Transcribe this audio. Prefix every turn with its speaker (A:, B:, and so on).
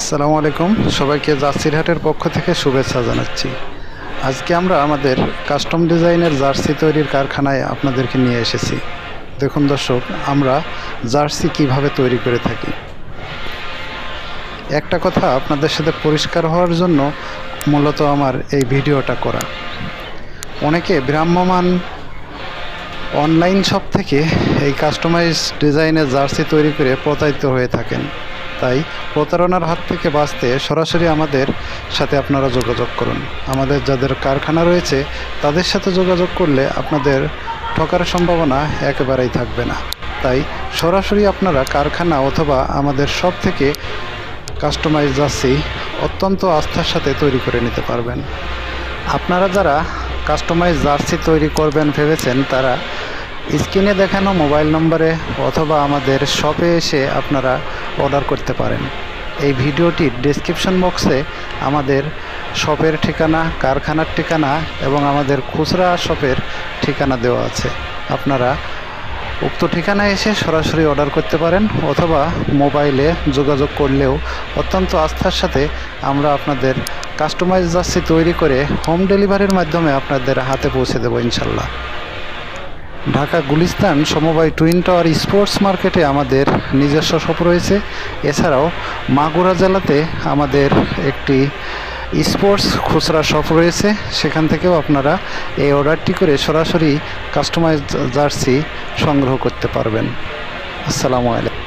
A: আসসালামু আলাইকুম। সবাইকে জার্সির হাটের পক্ষ থেকে শুভেচ্ছা জানাচ্ছি। আজকে আমরা আমাদের কাস্টম ডিজাইনের জার্সি তৈরির কারখানায় আপনাদেরকে নিয়ে এসেছি। দেখুন দর্শক, আমরা জার্সি কীভাবে তৈরি করে থাকি। একটা কথা আপনাদের সাথে পরিষ্কার হওয়ার জন্য মূলত আমার এই ভিডিওটা করা। অনেকে ভ্রাম্যমান অনলাইন শপ থেকে এই কাস্টমাইজ ডিজাইনের জার্সি তৈরি করে প্রতারিত হয়ে থাকেন। তাই প্রতারণার হাত থেকে বাঁচতে সরাসরি আমাদের সাথে আপনারা যোগাযোগ করুন। আমাদের যাদের কারখানা রয়েছে, তাদের সাথে যোগাযোগ করলে আপনাদের ঠকার সম্ভাবনা একেবারেই থাকবে না। তাই সরাসরি আপনারা কারখানা অথবা আমাদের সব থেকে কাস্টমাইজ জার্সি অত্যন্ত আস্থার সাথে তৈরি করে নিতে পারবেন। আপনারা যারা কাস্টমাইজ জার্সি তৈরি করবেন ভেবেছেন, তারা স্ক্রিনে দেখানো মোবাইল নম্বরে অথবা আমাদের শপে এসে আপনারা অর্ডার করতে পারেন। এই ভিডিওটির ডেসক্রিপশন বক্সে আমাদের শপের ঠিকানা, কারখানার ঠিকানা এবং আমাদের খুচরা শপের ঠিকানা দেওয়া আছে। আপনারা উক্ত ঠিকানায় এসে সরাসরি অর্ডার করতে পারেন অথবা মোবাইলে যোগাযোগ করলেও অত্যন্ত আস্থার সাথে আমরা আপনাদের কাস্টমাইজ জার্সি তৈরি করে হোম ডেলিভারির মাধ্যমে আপনাদের হাতে পৌঁছে দেবো ইনশাল্লাহ। ঢাকা গুলিস্তান সমবায় টুইন টাওয়ার স্পোর্টস মার্কেটে আমাদের নিজস্ব শপ রয়েছে। এছাড়াও মাগুরা জেলাতে আমাদের একটি স্পোর্টস খুচরা শপ রয়েছে। সেখান থেকেও আপনারা এই অর্ডারটি করে সরাসরি কাস্টমাইজ জার্সি সংগ্রহ করতে পারবেন। আসসালামু আলাইকুম।